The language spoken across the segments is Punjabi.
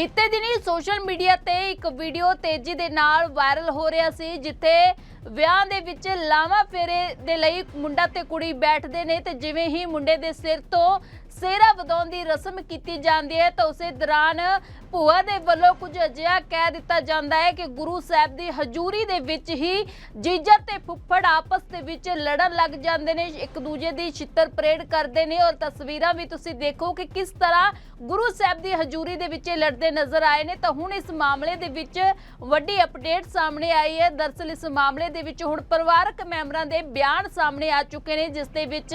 ਬੀਤੇ ਦਿਨੀ ਸੋਸ਼ਲ ਮੀਡੀਆ ਤੇ ਇੱਕ ਵੀਡੀਓ ਤੇਜ਼ੀ ਦੇ ਨਾਲ ਵਾਇਰਲ ਹੋ ਰਿਹਾ ਸੀ, ਜਿੱਥੇ ਵਿਆਹ ਦੇ ਵਿੱਚ ਲਾਵਾ ਫੇਰੇ ਦੇ ਲਈ ਮੁੰਡਾ ਤੇ ਕੁੜੀ ਬੈਠਦੇ ਨੇ ਤੇ ਜਿਵੇਂ ਹੀ ਮੁੰਡੇ ਦੇ ਸਿਰ ਤੋਂ ਸਿਹਰਾ ਵਧਾਉਣ ਦੀ ਰਸਮ ਕੀਤੀ ਜਾਂਦੀ ਹੈ ਤਾਂ ਉਸੇ ਦੌਰਾਨ ਭੂਆ ਦੇ ਵੱਲੋਂ ਕੁਝ ਅਜਿਹਾ ਕਹਿ ਦਿੱਤਾ ਜਾਂਦਾ ਹੈ ਕਿ ਗੁਰੂ ਸਾਹਿਬ ਦੀ ਹਜ਼ੂਰੀ ਦੇ ਵਿੱਚ ਹੀ ਜੀਜਾ ਤੇ ਫੁੱਫੜ ਆਪਸ ਦੇ ਵਿੱਚ ਲੜਨ ਲੱਗ ਜਾਂਦੇ ਨੇ, ਇੱਕ ਦੂਜੇ ਦੀ ਛਿੱਤਰ ਪਰੇਡ ਕਰਦੇ ਨੇ ਔਰ ਤਸਵੀਰਾਂ ਵੀ ਤੁਸੀਂ ਦੇਖੋ ਕਿ ਕਿਸ ਤਰ੍ਹਾਂ ਗੁਰੂ ਸਾਹਿਬ ਦੀ ਹਜ਼ੂਰੀ ਦੇ ਵਿੱਚ ਇਹ ਲੜਦੇ ਨਜ਼ਰ ਆਏ ਨੇ। ਤਾਂ ਹੁਣ ਇਸ ਮਾਮਲੇ ਦੇ ਵਿੱਚ ਵੱਡੀ ਅਪਡੇਟ ਸਾਹਮਣੇ ਆਈ ਹੈ। ਦਰਸਲ ਇਸ ਮਾਮਲੇ ਦੇ ਵਿੱਚ ਹੁਣ ਪਰਿਵਾਰਕ ਮੈਂਬਰਾਂ ਦੇ ਬਿਆਨ ਸਾਹਮਣੇ ਆ ਚੁੱਕੇ ਨੇ, ਜਿਸ ਦੇ ਵਿੱਚ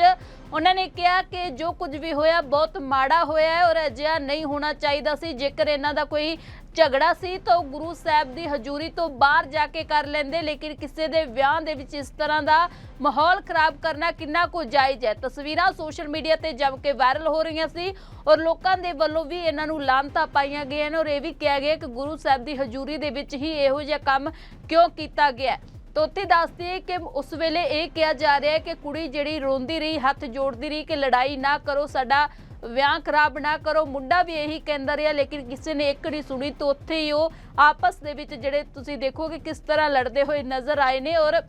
ਉਹਨਾਂ ਨੇ ਕਿਹਾ ਕਿ ਜੋ ਕੁਝ ਵੀ ਹੋਇਆ, ਬਹੁਤ ਮਾੜਾ ਹੋਇਆ ਹੈ ਔਰ ਅਜਿਹਾ ਨਹੀਂ ਹੋਣਾ ਚਾਹੀਦਾ ਸੀ। ਜੇਕਰ ਇਹਨਾਂ ਦਾ ਕੋਈ ਝਗੜਾ ਸੀ ਤਾਂ ਉਹ ਗੁਰੂ ਸਾਹਿਬ ਦੀ ਹਜ਼ੂਰੀ ਤੋਂ ਬਾਹਰ ਜਾ ਕੇ ਕਰ ਲੈਂਦੇ, ਲੇਕਿਨ ਕਿਸੇ ਦੇ ਵਿਆਹ ਦੇ ਵਿੱਚ ਇਸ ਤਰ੍ਹਾਂ ਦਾ ਮਾਹੌਲ ਖਰਾਬ ਕਰਨਾ ਕਿੰਨਾ ਕੁ ਜਾਇਜ਼ ਹੈ? ਤਸਵੀਰਾਂ ਸੋਸ਼ਲ ਮੀਡੀਆ ਤੇ ਜਮ ਕੇ ਵਾਇਰਲ ਹੋ ਰਹੀਆਂ ਸੀ ਔਰ ਲੋਕਾਂ ਦੇ ਵੱਲੋਂ ਵੀ ਇਹਨਾਂ ਨੂੰ ਲਾਂਤਾ ਪਾਈਆਂ ਗਈਆਂ ਨੇ ਔਰ ਇਹ ਵੀ ਕਿਹਾ ਗਿਆ ਕਿ ਗੁਰੂ ਸਾਹਿਬ ਦੀ ਹਜ਼ੂਰੀ ਦੇ ਵਿੱਚ ਹੀ ਇਹੋ ਜਿਹਾ ਕੰਮ ਕਿਉਂ ਕੀਤਾ ਗਿਆ ਤਾਂ ਉੱਥੇ ਦੱਸਦੀ ਹੈ ਕਿ ਉਸ ਵੇਲੇ ਇਹ ਕਿਹਾ ਜਾ ਰਿਹਾ ਹੈ ਕਿ ਕੁੜੀ ਜਿਹੜੀ ਰੋਂਦੀ ਰਹੀ, ਹੱਥ ਜੋੜਦੀ ਰਹੀ ਕਿ ਲੜਾਈ ਨਾ ਕਰੋ, ਸਾਡਾ ਵਿਆਹ ਖਰਾਬ ਨਾ ਕਰੋ। ਮੁੰਡਾ ਵੀ ਇਹੀ ਕਹਿੰਦਾ ਰਿਹਾ, ਲੇਕਿਨ ਕਿਸੇ ਨੇ ਇੱਕ ਨਹੀਂ ਸੁਣੀ। ਤਾਂ ਉੱਥੇ ਹੀ ਉਹ ਆਪਸ ਦੇ ਵਿੱਚ ਜਿਹੜੇ ਤੁਸੀਂ ਦੇਖੋਗੇ ਕਿਸ ਤਰ੍ਹਾਂ ਲੜਦੇ ਹੋਏ ਨਜ਼ਰ ਆਏ ਨੇ ਔਰ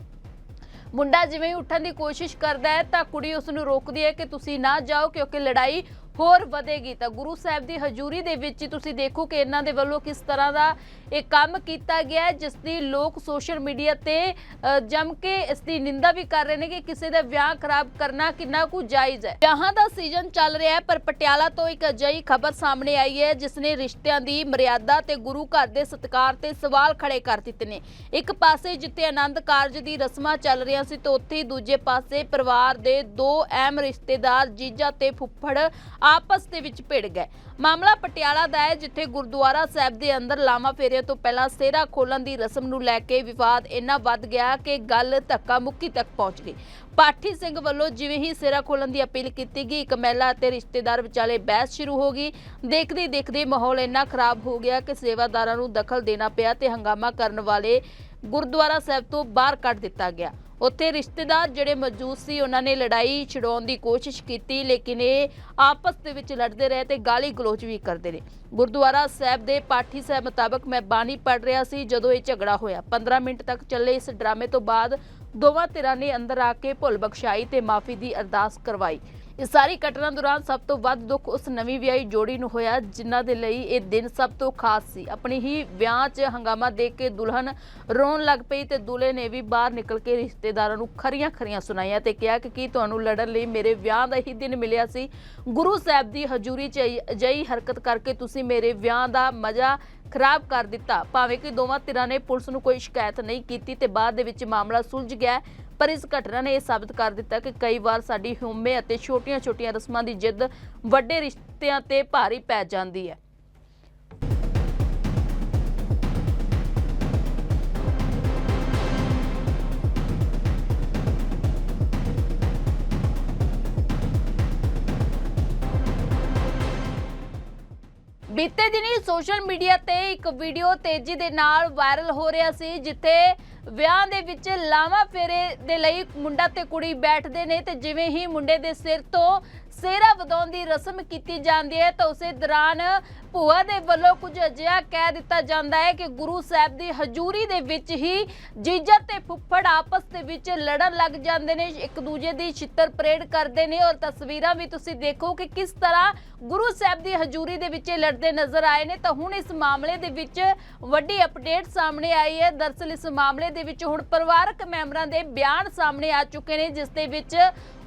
ਮੁੰਡਾ ਜਿਵੇਂ ਹੀ ਉੱਠਣ ਦੀ ਕੋਸ਼ਿਸ਼ ਕਰਦਾ ਹੈ ਤਾਂ ਕੁੜੀ ਉਸ ਨੂੰ ਰੋਕਦੀ ਹੈ ਕਿ ਤੁਸੀਂ ਨਾ ਜਾਓ ਕਿਉਂਕਿ ਲੜਾਈ ਹੋਰ ਵਧੇਗੀ। ਤਾਂ ਗੁਰੂ ਸਾਹਿਬ ਦੀ ਹਜ਼ੂਰੀ ਦੇ ਵਿੱਚ ਤੁਸੀਂ ਦੇਖੋ ਕਿ ਇਹਨਾਂ ਦੇ ਵੱਲੋਂ ਕਿਸ ਤਰ੍ਹਾਂ ਦਾ ਇਹ ਕੰਮ ਕੀਤਾ ਗਿਆ ਜਿਸ ਦੀ ਲੋਕ ਸੋਸ਼ਲ ਮੀਡੀਆ ਤੇ ਅ, ਕੇ ਇਸ ਦੀ ਨਿੰਦਾ ਵੀ ਕਰ ਰਹੇ ਨੇ ਕਿ ਕਿਸੇ ਦਾ ਵਿਆਹ ਖਰਾਬ ਕਰਨਾ ਕਿੰਨਾ ਕੁ ਜਾਇਜ਼ ਹੈ। ਵਿਆਹਾਂ ਦਾ ਸੀਜ਼ਨ ਚੱਲ ਰਿਹਾ ਹੈ ਪਰ ਪਟਿਆਲਾ ਤੋਂ ਇੱਕ ਅਜਿਹੀ ਖਬਰ ਸਾਹਮਣੇ ਆਈ ਹੈ ਜਿਸ ਨੇ ਰਿਸ਼ਤਿਆਂ ਦੀ ਮਰਿਆਦਾ ਤੇ ਗੁਰੂ ਘਰ ਦੇ ਸਤਿਕਾਰ ਤੇ ਸਵਾਲ ਖੜੇ ਕਰ ਦਿੱਤੇ ਨੇ। ਇੱਕ ਪਾਸੇ ਜਿੱਥੇ ਆਨੰਦ ਕਾਰਜ ਦੀ ਰਸਮਾਂ ਚੱਲ ਰਹੀਆਂ ਸੀ ਤੇ ਉੱਥੇ ਦੂਜੇ ਪਾਸੇ ਪਰਿਵਾਰ ਦੇ ਦੋ ਅਹਿਮ ਰਿਸ਼ਤੇਦਾਰ ਜੀਜਾ ਤੇ ਫੁੱਫੜ ਆਪਸ ਦੇ ਵਿੱਚ ਭਿੜ ਗਏ। ਮਾਮਲਾ ਪਟਿਆਲਾ ਦਾ ਹੈ, ਜਿੱਥੇ ਗੁਰਦੁਆਰਾ ਸਾਹਿਬ ਦੇ ਅੰਦਰ ਲਾਮਾ ਫੇਰੇ ਤੋਂ ਪਹਿਲਾਂ ਸੇਰਾ ਖੋਲਣ ਦੀ ਰਸਮ ਨੂੰ ਲੈ ਕੇ ਵਿਵਾਦ ਇੰਨਾ ਵੱਧ ਗਿਆ ਕਿ ਗੱਲ ਧੱਕਾ ਮੁੱਕੀ ਤੱਕ ਪਹੁੰਚ ਗਈ। ਪਾਠੀ ਸਿੰਘ ਵੱਲੋਂ ਜਿਵੇਂ ਹੀ ਸੇਰਾ ਖੋਲਣ ਦੀ ਅਪੀਲ ਕੀਤੀ ਗਈ, ਇੱਕ ਮਹਿਲਾ ਅਤੇ ਰਿਸ਼ਤੇਦਾਰ ਵਿਚਾਲੇ ਬਹਿਸ ਸ਼ੁਰੂ ਹੋ ਗਈ। ਦੇਖਦੇ ਦੇਖਦੇ ਮਾਹੌਲ ਇੰਨਾ ਖਰਾਬ ਹੋ ਗਿਆ ਕਿ ਸੇਵਾਦਾਰਾਂ ਨੂੰ ਦਖਲ ਦੇਣਾ ਪਿਆ ਤੇ ਹੰਗਾਮਾ ਕਰਨ ਵਾਲੇ ਗੁਰਦੁਆਰਾ ਸਾਹਿਬ ਤੋਂ ਬਾਹਰ ਕੱਢ ਦਿੱਤਾ ਗਿਆ। ਉੱਥੇ ਰਿਸ਼ਤੇਦਾਰ ਜਿਹੜੇ ਮੌਜੂਦ ਸੀ, ਉਹਨਾਂ ਨੇ ਲੜਾਈ ਛਡਾਉਣ ਦੀ ਕੋਸ਼ਿਸ਼ ਕੀਤੀ, ਲੇਕਿਨ ਇਹ ਆਪਸ ਦੇ ਵਿੱਚ ਲੜਦੇ ਰਹੇ ਤੇ ਗਾਲੀ ਗਲੋਚ ਵੀ ਕਰਦੇ ਰਹੇ ਗੁਰਦੁਆਰਾ ਸਾਹਿਬ ਦੇ ਪਾਠੀ ਸਾਹਿਬ ਮੁਤਾਬਕ ਮੈਂ ਬਾਣੀ ਪੜ ਰਿਹਾ ਸੀ, ਜਦੋਂ ਇਹ ਝਗੜਾ ਹੋਇਆ। 15 ਮਿੰਟ ਤੱਕ ਚੱਲੇ ਇਸ ਡਰਾਮੇ ਤੋਂ ਬਾਅਦ ਦੋਵਾਂ ਧਿਰਾਂ ਨੇ ਅੰਦਰ ਆ ਕੇ ਭੁੱਲ ਬਖਸ਼ਾਈ ਤੇ ਮਾਫੀ ਦੀ ਅਰਦਾਸ ਕਰਵਾਈ। ਇਸ ਸਾਰੀ ਘਟਨਾ ਦੌਰਾਨ ਸਭ ਤੋਂ ਵੱਧ ਦੁੱਖ ਉਸ ਨਵੀਂ ਵਿਆਹੀ ਜੋੜੀ ਨੂੰ ਹੋਇਆ, ਜਿਨ੍ਹਾਂ ਦੇ ਲਈ ਇਹ ਦਿਨ ਸਭ ਤੋਂ ਖਾਸ ਸੀ। ਆਪਣੀ ਹੀ ਵਿਆਹ 'ਚ ਹੰਗਾਮਾ ਦੇਖ ਕੇ ਦੁਲਹਨ ਰੋਣ ਲੱਗ ਪਈ ਤੇ ਦੁਲੇ ਨੇ ਵੀ ਬਾਹਰ ਨਿਕਲ ਕੇ ਰਿਸ਼ਤੇਦਾਰਾਂ ਨੂੰ ਖਰੀਆਂ ਖਰੀਆਂ ਸੁਣਾਈਆਂ ਤੇ ਕਿਹਾ ਕਿ ਕੀ ਤੁਹਾਨੂੰ ਲੜਨ ਲਈ ਮੇਰੇ ਵਿਆਹ ਦਾ ਹੀ ਦਿਨ ਮਿਲਿਆ ਸੀ। ਗੁਰੂ ਸਾਹਿਬ ਦੀ ਹਜ਼ੂਰੀ 'ਚ ਅਜਿਹੀ ਹਰਕਤ ਕਰਕੇ ਤੁਸੀਂ ਮੇਰੇ ਵਿਆਹ ਦਾ ਮਜ਼ਾ ਖਰਾਬ ਕਰ ਦਿੱਤਾ। ਭਾਵੇਂ ਕਿ ਦੋਵਾਂ ਧਿਰਾਂ ਨੇ ਪੁਲਿਸ ਨੂੰ ਕੋਈ ਸ਼ਿਕਾਇਤ ਨਹੀਂ ਕੀਤੀ ਤੇ ਬਾਅਦ ਦੇ ਵਿੱਚ ਮਾਮਲਾ ਸੁਲਝ ਗਿਆ ਪਰ ਇਸ ਘਟਨਾ ਨੇ ਇਹ ਸਾਬਤ ਕਰ ਦਿੱਤਾ ਕਿ ਕਈ ਵਾਰ ਸਾਡੀ ਹਉਮੈ ਅਤੇ ਛੋਟੀਆਂ-ਛੋਟੀਆਂ ਰਸਮਾਂ ਦੀ ਜਿੱਦ ਵੱਡੇ ਰਿਸ਼ਤਿਆਂ ਤੇ ਭਾਰੀ ਪੈ ਜਾਂਦੀ ਹੈ। ਬੀਤੇ ਦਿਨੀ ਸੋਸ਼ਲ ਮੀਡੀਆ ਤੇ ਇੱਕ ਵੀਡੀਓ ਤੇਜ਼ੀ ਦੇ ਨਾਲ ਵਾਇਰਲ ਹੋ ਰਿਹਾ ਸੀ, ਜਿੱਥੇ ਵਿਆਹ ਦੇ ਵਿੱਚ ਲਾਵਾ ਫੇਰੇ ਦੇ ਲਈ ਮੁੰਡਾ ਤੇ ਕੁੜੀ ਬੈਠਦੇ ਨੇ ਤੇ ਜਿਵੇਂ ਹੀ ਮੁੰਡੇ ਦੇ ਸਿਰ ਤੋਂ ਸੇਰਾ ਵਧਾਉਣ ਦੀ ਰਸਮ ਕੀਤੀ ਜਾਂਦੀ ਹੈ ਤਾਂ ਉਸੇ ਦੌਰਾਨ ਭੂਆ ਦੇ ਵੱਲੋਂ ਕੁਝ ਅਜਿਹਾ ਕਹਿ ਦਿੱਤਾ ਜਾਂਦਾ ਹੈ ਕਿ ਗੁਰੂ ਸਾਹਿਬ ਦੀ ਹਜ਼ੂਰੀ ਦੇ ਵਿੱਚ ਹੀ ਜੀਜਾ ਤੇ ਫੁੱਫੜ ਆਪਸ ਦੇ ਵਿੱਚ ਲੜਨ ਲੱਗ ਜਾਂਦੇ ਨੇ, ਇੱਕ ਦੂਜੇ ਦੀ ਛਿੱਤਰ ਪਰੇਡ ਕਰਦੇ ਨੇ ਔਰ ਤਸਵੀਰਾਂ ਵੀ ਤੁਸੀਂ ਦੇਖੋ ਕਿ ਕਿਸ ਤਰ੍ਹਾਂ ਗੁਰੂ ਸਾਹਿਬ ਦੀ ਹਜ਼ੂਰੀ ਦੇ ਵਿੱਚ ਲੜਦੇ ਨਜ਼ਰ ਆਏ ਨੇ ਤਾਂ ਹੁਣ ਇਸ ਮਾਮਲੇ ਦੇ ਵਿੱਚ ਵੱਡੀ ਅਪਡੇਟ ਸਾਹਮਣੇ ਆਈ ਹੈ। ਦਰਸਲ ਇਸ ਮਾਮਲੇ ਦੇ ਵਿੱਚ ਹੁਣ ਪਰਿਵਾਰਕ ਮੈਂਬਰਾਂ ਦੇ ਬਿਆਨ ਸਾਹਮਣੇ ਆ ਚੁੱਕੇ ਨੇ, ਜਿਸ ਦੇ ਵਿੱਚ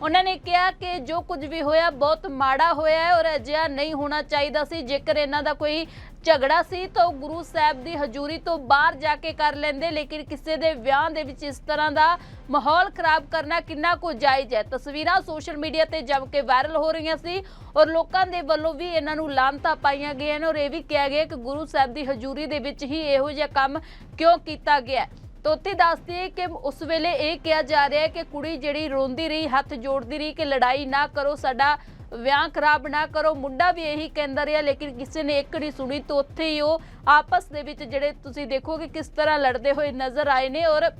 ਉਹਨਾਂ ਨੇ ਕਿਹਾ ਕਿ ਜੋ ਕੁਝ ਵੀ ਹੋਇਆ ਬਹੁਤ ਮਾੜਾ ਹੋਇਆ ਹੈ ਔਰ ਅਜਿਹਾ ਨਹੀਂ ਹੋਣਾ ਚਾਹੀਦਾ ਸੀ। ਜੇਕਰ ਇਹਨਾਂ ਦਾ ਕੋਈ ਝਗੜਾ ਸੀ ਤਾਂ ਗੁਰੂ ਸਾਹਿਬ ਦੀ ਹਜ਼ੂਰੀ ਤੋਂ ਬਾਹਰ ਜਾ ਕੇ ਕਰ ਲੈਂਦੇ, ਲੇਕਿਨ ਕਿਸੇ ਦੇ ਵਿਆਹ ਦੇ ਵਿੱਚ ਇਸ ਤਰ੍ਹਾਂ ਦਾ ਮਾਹੌਲ ਖਰਾਬ ਕਰਨਾ ਕਿੰਨਾ ਕੁ ਜਾਇਜ਼ ਹੈ? ਤਸਵੀਰਾਂ ਸੋਸ਼ਲ ਮੀਡੀਆ ਤੇ ਜਮ ਕੇ ਵਾਇਰਲ ਹੋ ਰਹੀਆਂ ਸੀ ਔਰ ਲੋਕਾਂ ਦੇ ਵੱਲੋਂ ਵੀ ਇਹਨਾਂ ਨੂੰ ਲਾਂਤਾ ਪਾਈਆਂ ਗਈਆਂ ਨੇ ਔਰ ਇਹ ਵੀ ਕਿਹਾ ਗਿਆ ਕਿ ਗੁਰੂ ਸਾਹਿਬ ਦੀ ਹਜ਼ੂਰੀ ਦੇ ਵਿੱਚ ਹੀ ਇਹੋ ਜਿਹਾ ਕੰਮ ਕਿਉਂ ਕੀਤਾ ਗਿਆ ਹੈ। ਦੱਸਦੀ ਹੈ ਕਿ ਉਸ ਵੇਲੇ ਇਹ ਕਿਹਾ ਜਾ ਰਿਹਾ ਹੈ ਕਿ ਕੁੜੀ ਜਿਹੜੀ ਰੋਂਦੀ ਰਹੀ, ਹੱਥ ਜੋੜਦੀ ਰਹੀ ਕਿ ਲੜਾਈ ਨਾ ਕਰੋ, ਸਾਡਾ ਵਿਆਹ ਖਰਾਬ ਨਾ ਕਰੋ ਮੁੰਡਾ ਵੀ ਇਹੀ ਕਹਿੰਦਾ ਰਿਹਾ, ਲੇਕਿਨ ਕਿਸੇ ਨੇ ਇੱਕ ਨਹੀਂ ਸੁਣੀ ਤਾਂ ਉੱਥੇ ਹੀ ਉਹ ਆਪਸ ਦੇ ਵਿੱਚ ਜਿਹੜੇ ਤੁਸੀਂ ਦੇਖੋਗੇ ਕਿਸ ਤਰ੍ਹਾਂ ਲੜਦੇ ਹੋਏ ਨਜ਼ਰ ਆਏ ਨੇ ਔਰ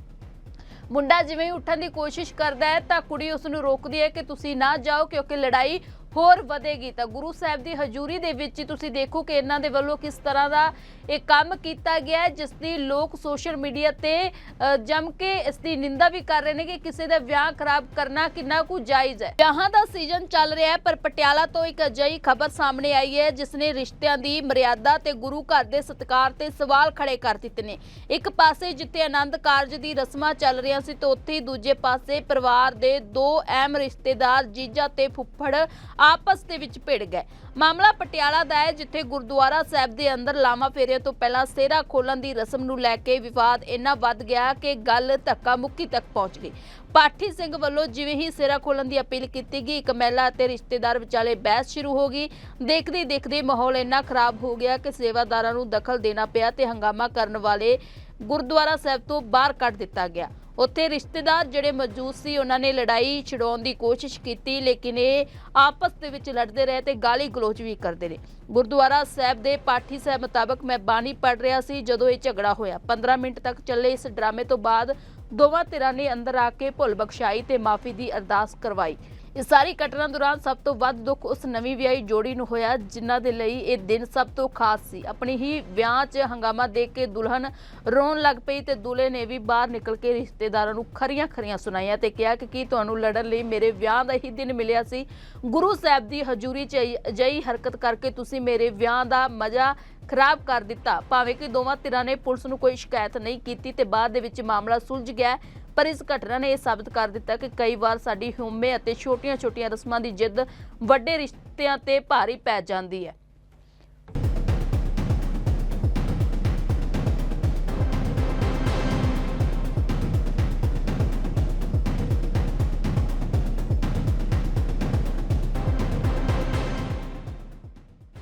ਮੁੰਡਾ ਜਿਵੇਂ ਉੱਠਣ ਦੀ ਕੋਸ਼ਿਸ਼ ਕਰਦਾ ਹੈ ਤਾਂ ਕੁੜੀ ਉਸ ਨੂੰ ਰੋਕਦੀ ਹੈ ਕਿ ਤੁਸੀਂ ਨਾ ਜਾਓ ਕਿਉਂਕਿ ਲੜਾਈ ਹੋਰ ਵਧੇਗੀ ਤਾਂ ਗੁਰੂ ਸਾਹਿਬ ਦੀ ਹਜ਼ੂਰੀ ਦੇ ਵਿੱਚ ਤੁਸੀਂ ਦੇਖੋ ਕਿ ਇਹਨਾਂ ਦੇ ਵੱਲੋਂ ਕਿਸ ਤਰ੍ਹਾਂ ਦਾ ਇਹ ਕੰਮ ਕੀਤਾ ਗਿਆ ਜਿਸ ਦੀ ਲੋਕ ਸੋਸ਼ਲ ਮੀਡੀਆ ਤੇ ਅ, ਕੇ ਇਸ ਦੀ ਨਿੰਦਾ ਵੀ ਕਰ ਰਹੇ ਨੇ ਕਿ ਕਿਸੇ ਦਾ ਵਿਆਹ ਖਰਾਬ ਕਰਨਾ ਕਿੰਨਾ ਕੁ ਜਾਇਜ਼ ਹੈ। ਵਿਆਹਾਂ ਦਾ ਸੀਜ਼ਨ ਚੱਲ ਰਿਹਾ ਹੈ ਪਰ ਪਟਿਆਲਾ ਤੋਂ ਇੱਕ ਅਜਿਹੀ ਖਬਰ ਸਾਹਮਣੇ ਆਈ ਹੈ ਜਿਸ ਨੇ ਰਿਸ਼ਤਿਆਂ ਦੀ ਮਰਿਆਦਾ ਤੇ ਗੁਰੂ ਘਰ ਦੇ ਸਤਿਕਾਰ ਤੇ ਸਵਾਲ ਖੜੇ ਕਰ ਦਿੱਤੇ ਨੇ। ਇੱਕ ਪਾਸੇ ਜਿੱਥੇ ਆਨੰਦ ਕਾਰਜ ਦੀ ਰਸਮਾਂ ਚੱਲ ਰਹੀਆਂ ਸੀ ਤੇ ਉੱਥੇ ਦੂਜੇ ਪਾਸੇ ਪਰਿਵਾਰ ਦੇ ਦੋ ਅਹਿਮ ਰਿਸ਼ਤੇਦਾਰ ਜੀਜਾ ਤੇ ਫੁੱਫੜ ਆਪਸ ਦੇ ਵਿੱਚ ਭਿੜ ਗਏ। ਮਾਮਲਾ ਪਟਿਆਲਾ ਦਾ ਹੈ, ਜਿੱਥੇ ਗੁਰਦੁਆਰਾ ਸਾਹਿਬ ਦੇ ਅੰਦਰ ਲਾਮਾ ਫੇਰੇ ਤੋਂ ਪਹਿਲਾਂ ਸੇਰਾ ਖੋਲਣ ਦੀ ਰਸਮ ਨੂੰ ਲੈ ਕੇ ਵਿਵਾਦ ਇੰਨਾ ਵੱਧ ਗਿਆ ਕਿ ਗੱਲ ਧੱਕਾ ਮੁੱਕੀ ਤੱਕ ਪਹੁੰਚ ਗਈ। ਪਾਠੀ ਸਿੰਘ ਵੱਲੋਂ ਜਿਵੇਂ ਹੀ ਸੇਰਾ ਖੋਲਣ ਦੀ ਅਪੀਲ ਕੀਤੀ ਗਈ, ਇੱਕ ਮਹਿਲਾ ਅਤੇ ਰਿਸ਼ਤੇਦਾਰ ਵਿਚਾਲੇ ਬਹਿਸ ਸ਼ੁਰੂ ਹੋ ਗਈ। ਦੇਖਦੇ ਦੇਖਦੇ ਮਾਹੌਲ ਇੰਨਾ ਖਰਾਬ ਹੋ ਗਿਆ ਕਿ ਸੇਵਾਦਾਰਾਂ ਨੂੰ ਦਖਲ ਦੇਣਾ ਪਿਆ ਤੇ ਹੰਗਾਮਾ ਕਰਨ ਵਾਲੇ ਗੁਰਦੁਆਰਾ ਸਾਹਿਬ ਤੋਂ ਬਾਹਰ ਕੱਢ ਦਿੱਤਾ ਗਿਆ। ਉੱਥੇ ਰਿਸ਼ਤੇਦਾਰ ਜਿਹੜੇ ਮੌਜੂਦ ਸੀ, ਉਹਨਾਂ ਨੇ ਲੜਾਈ ਛਡਾਉਣ ਦੀ ਕੋਸ਼ਿਸ਼ ਕੀਤੀ, ਲੇਕਿਨ ਇਹ ਆਪਸ ਦੇ ਵਿੱਚ ਲੜਦੇ ਰਹੇ ਤੇ ਗਾਲੀ ਗਲੋਚ ਵੀ ਕਰਦੇ ਨੇ ਗੁਰਦੁਆਰਾ ਸਾਹਿਬ ਦੇ ਪਾਠੀ ਸਾਹਿਬ ਮੁਤਾਬਕ ਮੈਂ ਬਾਣੀ ਪੜ ਰਿਹਾ ਸੀ, ਜਦੋਂ ਇਹ ਝਗੜਾ ਹੋਇਆ। 15 ਮਿੰਟ ਤੱਕ ਚੱਲੇ ਇਸ ਡਰਾਮੇ ਤੋਂ ਬਾਅਦ ਦੋਵਾਂ ਧਿਰਾਂ ਨੇ ਅੰਦਰ ਆ ਕੇ ਭੁੱਲ ਬਖਸ਼ਾਈ ਤੇ ਮਾਫੀ ਦੀ ਅਰਦਾਸ ਕਰਵਾਈ। ਇਸ ਸਾਰੀ ਘਟਨਾ ਦੌਰਾਨ ਸਭ ਤੋਂ ਵੱਧ ਦੁੱਖ ਉਸ ਨਵੀਂ ਵਿਆਹੀ ਜੋੜੀ ਨੂੰ ਹੋਇਆ, ਜਿਨ੍ਹਾਂ ਦੇ ਲਈ ਇਹ ਦਿਨ ਸਭ ਤੋਂ ਖਾਸ ਸੀ। ਆਪਣੀ ਹੀ ਵਿਆਹ 'ਚ ਹੰਗਾਮਾ ਦੇਖ ਕੇ ਦੁਲਹਨ ਰੋਣ ਲੱਗ ਪਈ ਤੇ ਦੁਲੇ ਨੇ ਵੀ ਬਾਹਰ ਨਿਕਲ ਕੇ ਰਿਸ਼ਤੇਦਾਰਾਂ ਨੂੰ ਖਰੀਆਂ ਖਰੀਆਂ ਸੁਣਾਈਆਂ ਤੇ ਕਿਹਾ ਕਿ ਕੀ ਤੁਹਾਨੂੰ ਲੜਨ ਲਈ ਮੇਰੇ ਵਿਆਹ ਦਾ ਹੀ ਦਿਨ ਮਿਲਿਆ ਸੀ। ਗੁਰੂ ਸਾਹਿਬ ਦੀ ਹਜ਼ੂਰੀ 'ਚ ਅਜਿਹੀ ਹਰਕਤ ਕਰਕੇ ਤੁਸੀਂ ਮੇਰੇ ਵਿਆਹ ਦਾ ਮਜ਼ਾ ਖਰਾਬ ਕਰ ਦਿੱਤਾ। ਭਾਵੇਂ ਕਿ ਦੋਵਾਂ ਧਿਰਾਂ ਨੇ ਪੁਲਿਸ ਨੂੰ ਕੋਈ ਸ਼ਿਕਾਇਤ ਨਹੀਂ ਕੀਤੀ ਤੇ ਬਾਅਦ ਦੇ ਵਿੱਚ ਮਾਮਲਾ ਸੁਲਝ ਗਿਆ। ਪਰ ਇਸ ਘਟਨਾ ਨੇ ਇਹ ਸਾਬਤ ਕਰ ਦਿੱਤਾ ਕਿ ਕਈ ਵਾਰ ਸਾਡੀ ਹਉਮੈ ਅਤੇ ਛੋਟੀਆਂ-ਛੋਟੀਆਂ ਰਸਮਾਂ ਦੀ ਜਿੱਦ ਵੱਡੇ ਰਿਸ਼ਤਿਆਂ ਤੇ ਭਾਰੀ ਪੈ ਜਾਂਦੀ ਹੈ।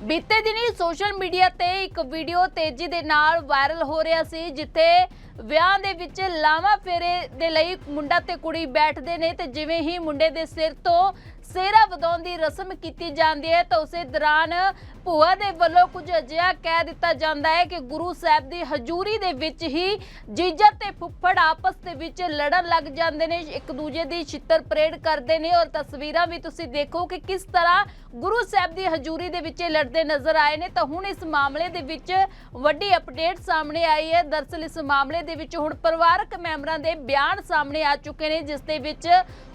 ਬੀਤੇ ਦਿਨੀ ਸੋਸ਼ਲ ਮੀਡੀਆ ਤੇ ਇੱਕ ਵੀਡੀਓ ਤੇਜ਼ੀ ਦੇ ਨਾਲ ਵਾਇਰਲ ਹੋ ਰਿਹਾ ਸੀ, ਜਿੱਥੇ ਵਿਆਹ ਦੇ ਵਿੱਚ ਲਾਵਾ ਫੇਰੇ ਦੇ ਲਈ ਮੁੰਡਾ ਤੇ ਕੁੜੀ ਬੈਠਦੇ ਨੇ ਤੇ ਜਿਵੇਂ ਹੀ ਮੁੰਡੇ ਦੇ ਸਿਰ ਤੋਂ ਸਿਹਰਾ ਵਧਾਉਣ ਦੀ ਰਸਮ ਕੀਤੀ ਜਾਂਦੀ ਹੈ ਤਾਂ ਉਸੇ ਦੌਰਾਨ ਭੂਆ ਦੇ ਵੱਲੋਂ ਕੁਝ ਅਜਿਹਾ ਕਹਿ ਦਿੱਤਾ ਜਾਂਦਾ ਹੈ ਕਿ ਗੁਰੂ ਸਾਹਿਬ ਦੀ ਹਜ਼ੂਰੀ ਦੇ ਵਿੱਚ ਹੀ ਜੀਜਾ ਤੇ ਫੁੱਫੜ ਆਪਸ ਦੇ ਵਿੱਚ ਲੜਨ ਲੱਗ ਜਾਂਦੇ ਨੇ, ਇੱਕ ਦੂਜੇ ਦੀ ਛਿੱਤਰ ਪਰੇਡ ਕਰਦੇ ਨੇ ਔਰ ਤਸਵੀਰਾਂ ਵੀ ਤੁਸੀਂ ਦੇਖੋ ਕਿ ਕਿਸ ਤਰ੍ਹਾਂ ਗੁਰੂ ਸਾਹਿਬ ਦੀ ਹਜ਼ੂਰੀ ਦੇ ਵਿੱਚ ਇਹ ਲੜਦੇ ਨਜ਼ਰ ਆਏ ਨੇ। ਤਾਂ ਹੁਣ ਇਸ ਮਾਮਲੇ ਦੇ ਵਿੱਚ ਵੱਡੀ ਅਪਡੇਟ ਸਾਹਮਣੇ ਆਈ ਹੈ। ਦਰਸਲ ਇਸ ਮਾਮਲੇ ਦੇ ਵਿੱਚ ਹੁਣ ਪਰਿਵਾਰਕ ਮੈਂਬਰਾਂ ਦੇ ਬਿਆਨ ਸਾਹਮਣੇ ਆ ਚੁੱਕੇ ਨੇ, ਜਿਸ ਦੇ ਵਿੱਚ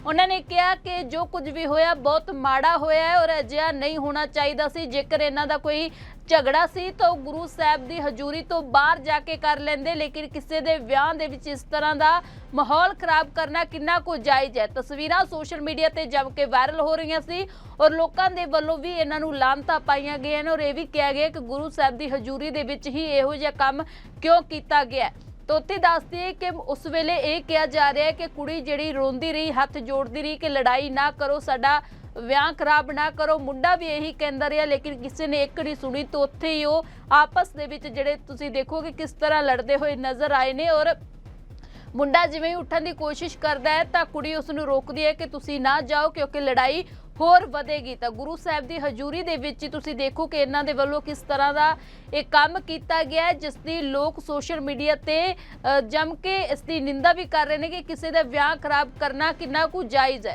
ਉਹਨਾਂ ਨੇ ਕਿਹਾ ਕਿ ਜੋ ਕੁਝ ਵੀ ਹੋਇਆ ਬਹੁਤ ਮਾੜਾ ਹੋਇਆ ਹੈ ਔਰ ਅਜਿਹਾ ਨਹੀਂ ਹੋਣਾ ਚਾਹੀਦਾ ਸੀ। ਜੇਕਰ ਇਹਨਾਂ ਦਾ ਕੋਈ ਝਗੜਾ ਸੀ ਤਾਂ ਉਹ ਗੁਰੂ ਸਾਹਿਬ ਦੀ ਹਜ਼ੂਰੀ ਤੋਂ ਬਾਹਰ ਜਾ ਕੇ ਕਰ ਲੈਂਦੇ, ਲੇਕਿਨ ਕਿਸੇ ਦੇ ਵਿਆਹ ਦੇ ਵਿੱਚ ਇਸ ਤਰ੍ਹਾਂ ਦਾ ਮਾਹੌਲ ਖਰਾਬ ਕਰਨਾ ਕਿੰਨਾ ਕੁ ਜਾਇਜ਼ ਹੈ। ਤਸਵੀਰਾਂ ਸੋਸ਼ਲ ਮੀਡੀਆ ਤੇ ਜਮ ਕੇ ਵਾਇਰਲ ਹੋ ਰਹੀਆਂ ਸੀ ਔਰ ਲੋਕਾਂ ਦੇ ਵੱਲੋਂ ਵੀ ਇਹਨਾਂ ਨੂੰ ਲਾਂਤਾ ਪਾਈਆਂ ਗਈਆਂ ਨੇ ਔਰ ਇਹ ਵੀ ਕਿਹਾ ਗਿਆ ਕਿ ਗੁਰੂ ਸਾਹਿਬ ਦੀ ਹਜ਼ੂਰੀ ਦੇ ਵਿੱਚ ਹੀ ਇਹੋ ਜਿਹਾ ਕੰਮ ਕਿਉਂ ਕੀਤਾ ਗਿਆ ਹੈ। ਦੱਸਦੀ ਹੈ ਕਿ ਉਸ ਵੇਲੇ ਇਹ ਕਿਹਾ ਜਾ ਰਿਹਾ ਹੈ ਕਿ ਕੁੜੀ ਜਿਹੜੀ ਰੋਂਦੀ ਰਹੀ, ਹੱਥ ਜੋੜਦੀ ਰਹੀ ਕਿ ਲੜਾਈ ਨਾ ਕਰੋ, ਸਾਡਾ ਵਿਆਹ ਖਰਾਬ ਨਾ ਕਰੋ ਮੁੰਡਾ ਵੀ ਇਹੀ ਕਹਿੰਦਾ ਰਿਹਾ, ਲੇਕਿਨ ਕਿਸੇ ਨੇ ਇੱਕ ਨਹੀਂ ਸੁਣੀ ਤਾਂ ਉੱਥੇ ਹੀ ਉਹ ਆਪਸ ਦੇ ਵਿੱਚ ਜਿਹੜੇ ਤੁਸੀਂ ਦੇਖੋਗੇ ਕਿਸ ਤਰ੍ਹਾਂ ਲੜਦੇ ਹੋਏ ਨਜ਼ਰ ਆਏ ਨੇ ਔਰ ਮੁੰਡਾ ਜਿਵੇਂ ਉੱਠਣ ਦੀ ਕੋਸ਼ਿਸ਼ ਕਰਦਾ ਹੈ ਤਾਂ ਕੁੜੀ ਉਸ ਨੂੰ ਰੋਕਦੀ ਹੈ ਕਿ ਤੁਸੀਂ ਨਾ ਜਾਓ ਕਿਉਂਕਿ ਲੜਾਈ ਹੋਰ ਵਧੇਗੀ ਤਾਂ ਗੁਰੂ ਸਾਹਿਬ ਦੀ ਹਜ਼ੂਰੀ ਦੇ ਵਿੱਚ ਤੁਸੀਂ ਦੇਖੋ ਕਿ ਇਹਨਾਂ ਦੇ ਵੱਲੋਂ ਕਿਸ ਤਰ੍ਹਾਂ ਦਾ ਇਹ ਕੰਮ ਕੀਤਾ ਗਿਆ ਜਿਸ ਦੀ ਲੋਕ ਸੋਸ਼ਲ ਮੀਡੀਆ ਤੇ ਅ, ਜੰਮ ਕੇ ਇਸ ਦੀ ਨਿੰਦਾ ਵੀ ਕਰ ਰਹੇ ਨੇ ਕਿ ਕਿਸੇ ਦਾ ਵਿਆਹ ਖਰਾਬ ਕਰਨਾ ਕਿੰਨਾ ਕੁ ਜਾਇਜ਼ ਹੈ।